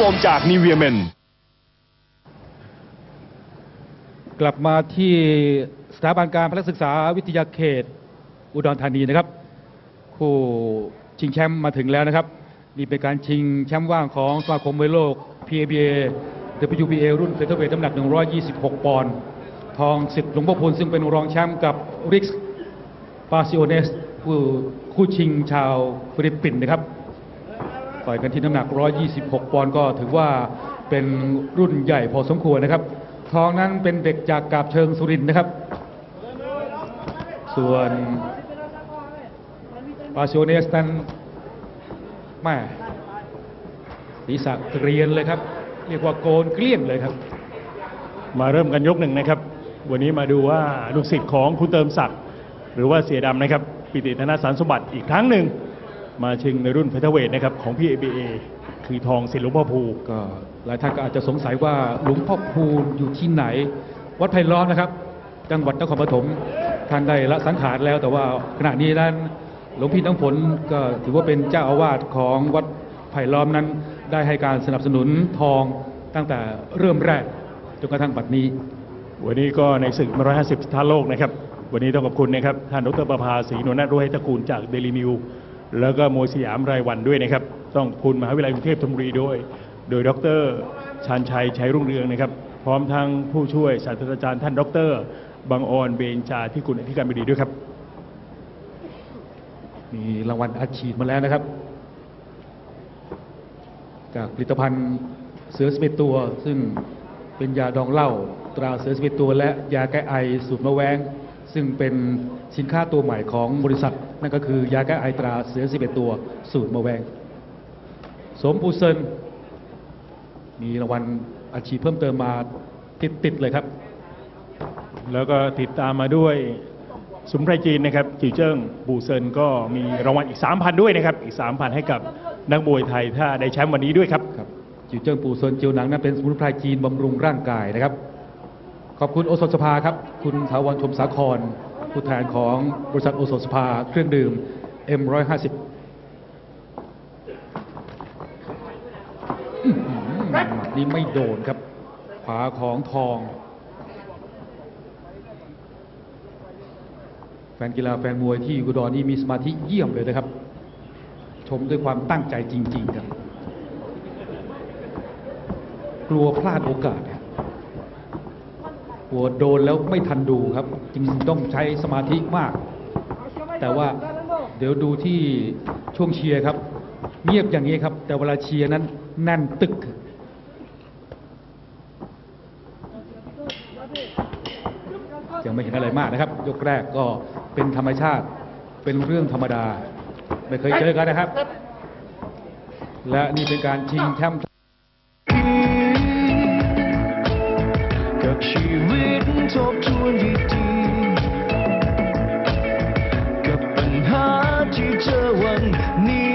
โฟมจากนิเวียเมน กลับมาที่สถาบันการพลศึกษาวิทยาเขตอุดรธานีนะครับ คู่ชิงแชมป์มาถึงแล้วนะครับ นี่เป็นการชิงแชมป์ว่างของสมาคมมวยโลก PABA WBA รุ่นเฟเธอร์เวทน้ำหนัก 126 ปอนด์ทองสิทธิ์หลวงพ่อพูนซึ่งเป็นรองแชมป์กับริกส์ปาซิโอเนสผู้คู่ชิงชาวฟิลิปปินส์นะครับ ต่อยกันที่น้ำหนัก 126 ปอนด์ก็ถือว่าเป็นรุ่นใหญ่พอสมควรนะครับ ทองนั้นเป็นเด็กจากกาบเชิงสุรินทร์นะครับ ส่วนปาโชเนสนั้นแม่ศีรษะเกรียนเลยครับ เรียกว่าโกนเกลี้ยงเลยครับ มาเริ่มกันยกหนึ่งนะครับ วันนี้มาดูว่าลูกศิษย์ของคุณเติมศักดิ์หรือว่าเสียดำนะครับ ปิติธนสารสมบัติอีกครั้งหนึ่ง มาชิงในรุ่นเฟเธอร์เวทนะครับของพี่ ABA คือทองศิลป์หลวงพ่อภูก็หลายท่านก็อาจจะสงสัยว่าหลวงพ่อคูณอยู่ที่ไหน วัดไผ่ล้อมนะครับ จังหวัดนครปฐมท่านได้ละสังขารแล้ว แต่ว่าขณะนี้นั้นหลวงพี่น้ำฝนก็ถือว่าเป็นเจ้าอาวาสของวัดไผ่ล้อมนั้น ได้ให้การสนับสนุนทองตั้งแต่เริ่มแรกจนกระทั่งบัดนี้ วันนี้ก็ในศึก150สถานโลกนะครับ วันนี้ต้องขอบคุณนะครับท่านดรประภาศรีนวลนาถรุ่ยตระกูลจากเดลินิว แล้วก็มวยสยามรายวันด้วยนะครับ ต้องคุณมหาวิทยาลัยกรุงเทพธนบุรีด้วย โดยดรชาญชัยชัยรุ่งเรืองนะครับ พร้อมทั้งผู้ช่วยศาสตราจารย์ท่านดรบางออนเบญจาที่คุณอธิการบดีด้วยครับ มีรางวัลอัดฉีดมาแล้วนะครับ จากผลิตภัณฑ์เสือสเปตัว ซึ่งเป็นยาดองเหล้าตราเสือสเปตัว และยาแก้ไอสูตรมะแวงซึ่งเป็นสินค้าตัวใหม่ของบริษัท นั่นก็คือยาแก้ไอตราเสือสเปตัวสูตรมะแวง สมปูเซินมีรางวัลอัดฉีดเพิ่มเติมมาติดๆเลยครับ แล้วก็ติดตามมาด้วยสมุนไพรจีนนะครับจิวเจิ้งบูเซินก็มีรางวัลอีก 3,000 ด้วยนะครับ อีก 3,000 ให้กับนักมวยไทยถ้าได้แชมป์วันนี้ด้วยครับครับจิวเจิ้งปูเซินเจียวหนังนั้นเป็นสมุนไพรจีนบำรุงร่างกายนะครับ ขอบคุณโอสถสภาครับ คุณถาวรชมสาคร ผู้แทนของบริษัทโอสถสภาเครื่องดื่ม M150 หมัดนี้ไม่โดนครับ ขวาของทอง แฟนกีฬาแฟนมวยที่อุดรนี่มีสมาธิเยี่ยมเลยนะครับ ชมด้วยความตั้งใจจริง ๆ ครับ กลัวพลาดโอกาส โหัวโดนแล้วไม่ทันดูครับ จึงต้องใช้สมาธิมาก แต่ว่าเดี๋ยวดูที่ช่วงเชียร์ครับ เงียบอย่างนี้ครับ แต่เวลาเชียร์นั้นแน่นตึกยังไม่เห็นอะไรมากนะครับ ยกแรกก็เป็นธรรมชาติเป็นเรื่องธรรมดา ไม่เคยเจอกันนะครับ และนี่เป็นการชิงแชมป์ ชีวิตทบทวนดีๆกับปัญหาที่เจอวันนี้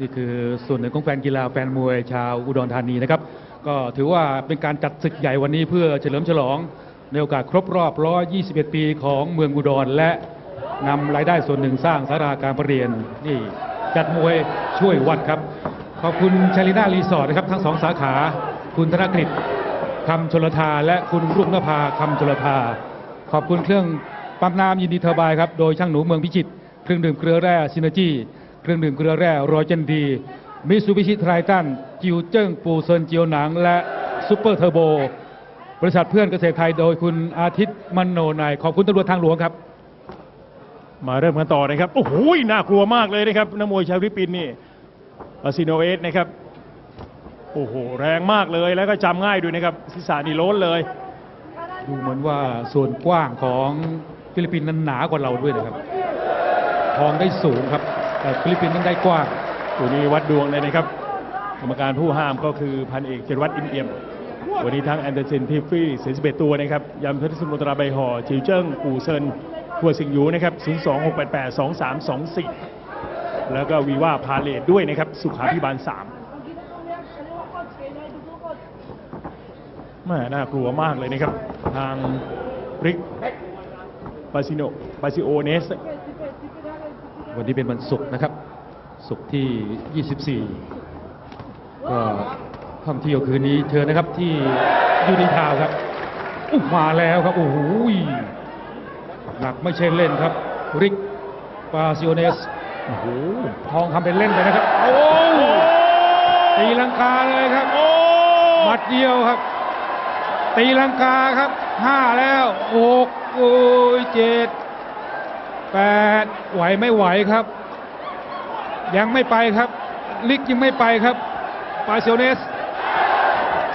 นี่คือส่วนหนึ่งของแฟนกีฬาแฟนมวยชาวอุดรธานีนะครับ ก็ถือว่าเป็นการจัดศึกใหญ่วันนี้เพื่อเฉลิมฉลอง ในโอกาสครบรอบ 121 ปีของเมืองอุดร และนำรายได้ส่วนหนึ่งสร้างสาราการประเรียนนี่จัดมวยช่วยวัดครับ ขอบคุณชาลิน่ารีสอร์ทนะครับทั้งสองสาขา คุณธนกฤษคำชลทาและคุณรุ่งนภาคำชลทาขอบคุณเครื่องปั๊มน้ำยินดีเทอร์บน์ครับ โดยช่างหนูเมืองพิจิตรเครื่องดื่มเกลือแร่ซินเนจี เครื่องดื่มเกลือแร่รอยเจนดี มิซูบิชิไทรตัน จิวเจิ้งปูเซินเจียวหนัง และซูเปอร์เทอร์โบบริษัทเพื่อนเกษตรไทยโดยคุณอาทิตย์มโนนายขอบคุณตำรวจทางหลวงครับ มาเริ่มกันต่อนะครับ โอ้โหน่ากลัวมากเลยนะครับนักมวยชาวฟิลิปปินส์นี่อาซิโนเอสนะครับ โอ้โห แรงมากเลยแล้วก็จำง่ายด้วยนะครับศีรษะนี่โล้นเลย ดูเหมือนว่าส่วนกว้างของฟิลิปปินส์นั้นหนากว่าเราด้วยนะครับทองได้สูงครับ แต่ฟิลิปปินส์นั้นได้กว้างตัวนี้วัดดวงเลยนะครับ กรรมการผู้ห้ามก็คือพันเอกเจรวัตรอินเอี่ยม วันนี้ทั้งแอนเดอร์เซนทิฟฟี่41ตัวนะครับยำเพชรสมุทราใบห่อจิวเจิ้งกูเซินหัวสิงหยูนะครับ026882324แล้วก็วีว่าพาเลตด้วยนะครับ สุขาพิบาล3แม่น่ากลัวมากเลยนะครับ ทางริกบาซิโนบาซิโอเนส วันนี้เป็นวันศุกร์นะครับศุกร์ที่ 24 ก็ท่องเที่ยวคืนนี้เชิญนะครับที่ยูนิทาวครับอุ๊ยมาแล้วครับ โอ้โหหนักไม่ใช่เล่นครับ ริกปาซิโอเนสโอ้โหทองทำเป็นเล่นไปนะครับ โอ้ตีลังกาเลยครับหมัดเดียวครับ ตีลังกาครับห้าแล้วหกโอ้ยเจ็ด แปดไหวไม่ไหวครับ ยังไม่ไปครับ ลิกยังไม่ไปครับปาเซโอเนส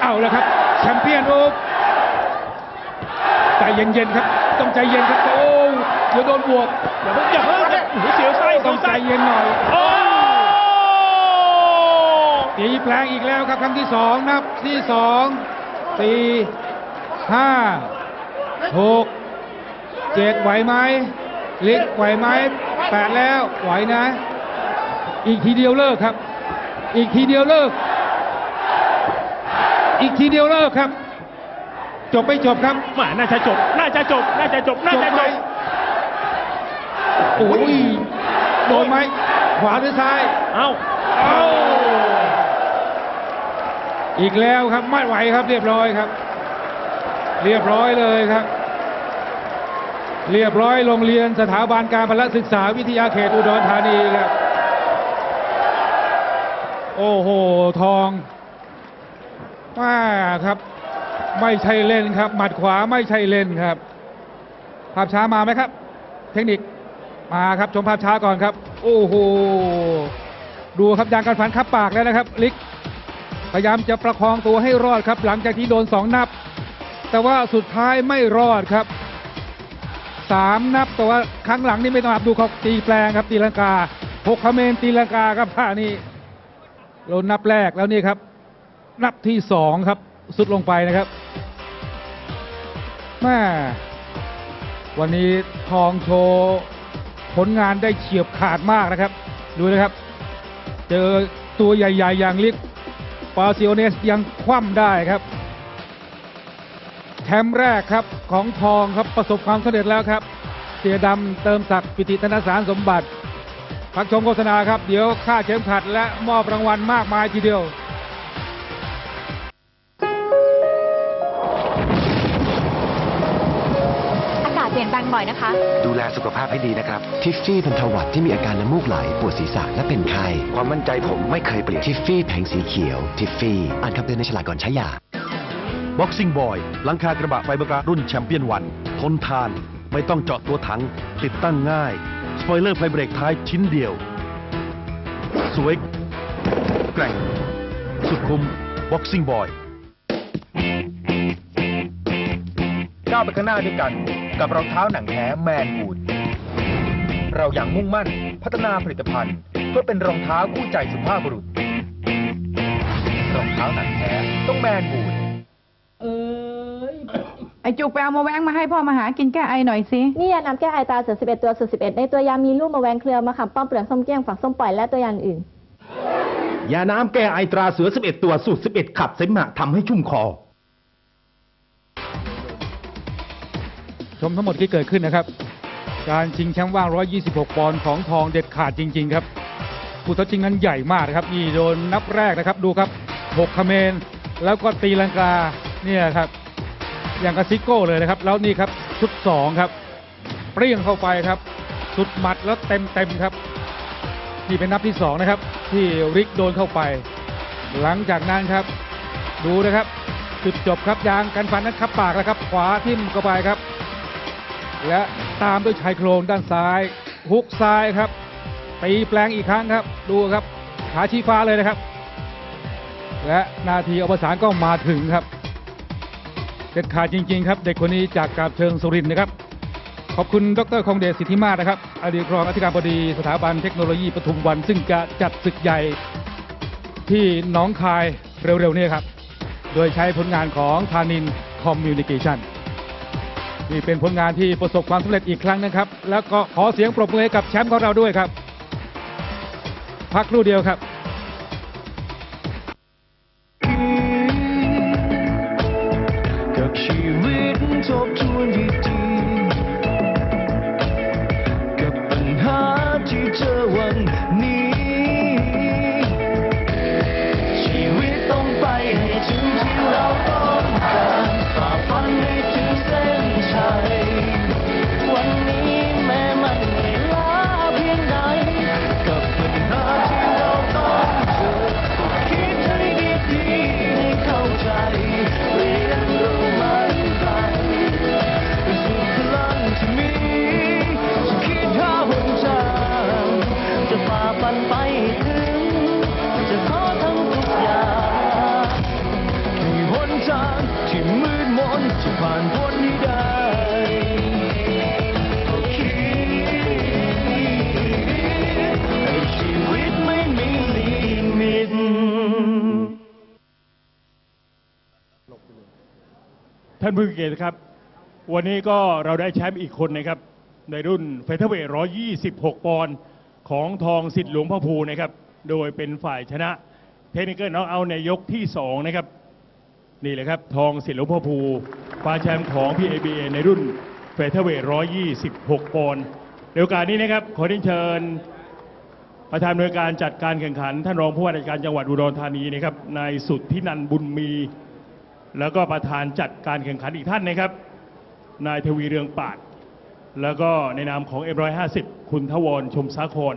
เอาแล้วครับแชมเปี้ยนโอ๊กใจเย็นๆครับ ต้องใจเย็นครับ โอ้เดี๋ยวโดนบวกอย่าเพิ่งอย่าเพิ่งอย่าโอ้โหเสียวไส้ต้เสีอยงวใจไส้เย็นหน่อยโอ้ตีแปลงอีกแล้วครับครั้งที่สองนับที่สองสี่ห้าหกเจ็ดไหวไหม ลิกไหวไหมแปดแล้วไหวนะ อีกทีเดียวเลิกครับ อีกทีเดียวเลิก อีกทีเดียวเลิกครับ จบไม่จบครับแหมาน่าจะจบ น่าจะจบ น่าจะจบ น่าจะจบจไหมบโอ้ยโดนไหมขวาหรือซ้าย เอ้า เอาอีกแล้วครับไม่ไหวครับเรียบร้อยครับ เรียบร้อยเลยครับ เรียบร้อยโรงเรียนสถาบันการพละศึกษาวิทยาเขตอุดรธานีครับ โอ้โห ทองมาครับ ไม่ใช่เล่นครับ หมัดขวาไม่ใช่เล่นครับ ภาพช้ามาไหมครับ เทคนิคมาครับชมภาพช้าก่อนครับ โอ้โห ดูครับยางกันฟันคับปากแล้วนะครับ ลิก พยายามจะประคองตัวให้รอดครับ หลังจากที่โดนสองนับ แต่ว่าสุดท้ายไม่รอดครับ สามนับแต่ว่าครั้งหลังนี่ไม่ต้องนับดูเขาตีแปลงครับตีลังกาหกคเมนตีลังกาครับท่านี้เรานับแรกแล้วนี่ครับ นับที่สองครับ สุดลงไปนะครับแม่วันนี้ทองโชว์ผลงานได้เฉียบขาดมากนะครับ ดูนะครับ เจอตัวใหญ่ ๆ อย่างลิกปาซิโอเนสยังคว่ำได้ครับ แชมป์แรกครับของทองครับประสบความสำเร็จแล้วครับ เสียดำเติมศักดิ์ปิติธนสารสมบัติพักชมโฆษณาครับ เดี๋ยวค่าเข็มขัดและมอบรางวัลมากมายทีเดียว อากาศเปลี่ยนแปลงบ่อยนะคะ ดูแลสุขภาพให้ดีนะครับ ทิฟฟี่บรรเทาหวัดที่มีอาการน้ำมูกไหล ปวดศีรษะและเป็นไข้ความมั่นใจผมไม่เคยเปลี่ยนทิฟฟี่แผงสีเขียว ทิฟฟี่ อ่านคำเตือนในฉลากก่อนใช้ยา Boxing Boy หลังคากระบะไฟเบอร์การุ่นแชมเปี้ยนวัน ทนทาน ไม่ต้องเจาะตัวถัง ติดตั้งง่าย สปอยเลอร์ไฟเบรกท้ายชิ้นเดียว สวย แกร่ง สุดคุ้ม Boxing Boy ก้าวไปข้างหน้าด้วยกัน กับรองเท้าหนังแท้แมนบูดเราอย่างมุ่งมั่นพัฒนาผลิตภัณฑ์เพื่อเป็นรองเท้าคู่ใจสุภาพบุรุษ รองเท้าหนังแท้ต้องแมนบูด ไอจุกไปเอามาแว้งมาให้พ่อมาหากินแก้ไอหน่อยสิ นี่ยาน้ำแก้ไอตราเสือ11ตัวสูตร11ในตัวยามีลูกมะแวงเครือมะขามป้อมเปลือกส้มเกี้ยงฝักส้มปล่อยและตัวอย่างอื่น ยาน้ำแก้ไอตราเสือ 11 ตัวสูตร 11 ขับเสมหะทำให้ชุ่มคอ ชมทั้งหมดที่เกิดขึ้นนะครับ การชิงแชมป์ว่าง 126 ปอนด์ของทองเด็ดขาดจริง ๆ ครับผู้ท้าชิงนั้นใหญ่มากนะครับนี่โดนนับแรกนะครับดูครับ6คเมน แล้วก็ตีลังกาเนี่ยครับ อย่างกับซิโก้เลยนะครับ แล้วนี่ครับชุด2ครับ เปรี้ยงเข้าไปครับ สุดหมัดแล้วเต็มเต็มครับ นี่เป็นนับที่2นะครับ ที่ริกโดนเข้าไป หลังจากนั้นครับ ดูนะครับ จุดจบครับยางกันฟันนั้นขับปากแล้วครับ ขวาทิ่มเข้าไปครับ และตามด้วยชายโครงด้านซ้ายฮุกซ้ายครับตีแปลงอีกครั้งครับ ดูครับขาชี้ฟ้าเลยนะครับ และนาทีอวสานก็มาถึงครับ เด็ดขาดจริง ๆ ครับ เด็กคนนี้จากกาบเชิงสุรินทร์นะครับ ขอบคุณดรคงเดชสิทธิมาศนะครับอดีตรองอธิการบดีสถาบันเทคโนโลยีปทุมวัน ซึ่งจะจัดศึกใหญ่ที่น้องคายเร็วๆนี้ครับ โดยใช้ผลงานของธานินคอมมิวนิเคชันนี่เป็นผลงานที่ประสบความสำเร็จอีกครั้งนะครับ แล้วก็ขอเสียงปรบมือให้กับแชมป์ของเราด้วยครับ พักครู่เดียวครับ ผ่านพ้นให้ได้ก็คิดให้ชีวิตไม่มีลิมิตท่านผู้เกียรติครับ วันนี้ก็เราได้แชมป์อีกคนนะครับ ในรุ่นเฟเธอร์เวท126 ปอนด์ของทองสิทธิ์หลวงพ่อภูนะครับ โดยเป็นฝ่ายชนะเทคนิคเกิลน็อกเอาในยกที่ 2 นะครับ นี่แหละครับ ทองสิทธิ์ลพ่อภูคว้าแชมป์ของ PABA ในรุ่นเฟเธอร์เวท126ปอนด์ในโอกาสนี้นะครับ ขอเรียนเชิญ ประธานหน่วยการจัดการแข่งขัน ท่านรองผู้ว่าราชการจังหวัดอุดรธานีนะครับนายสุทธินันบุญมี แล้วก็ประธานจัดการแข่งขันอีกท่านนะครับ นายทวีเรืองปาด แล้วก็ในนามของ M150 คุณทวรชมสาคร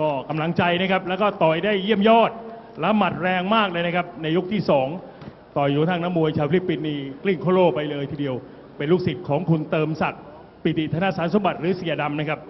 ก็กำลังใจนะครับ แล้วก็ต่อยได้เยี่ยมยอดและหมัดแรงมากเลยนะครับ ในยกที่ 2 ต่อยอยู่ทางน้ำมวยชาวฟิลิปปินส์นี่กลิ้งโคโลไปเลยทีเดียว เป็นลูกศิษย์ของคุณเติมศักดิ์ปิติธนสารสมบัติหรือเสียดำนะครับ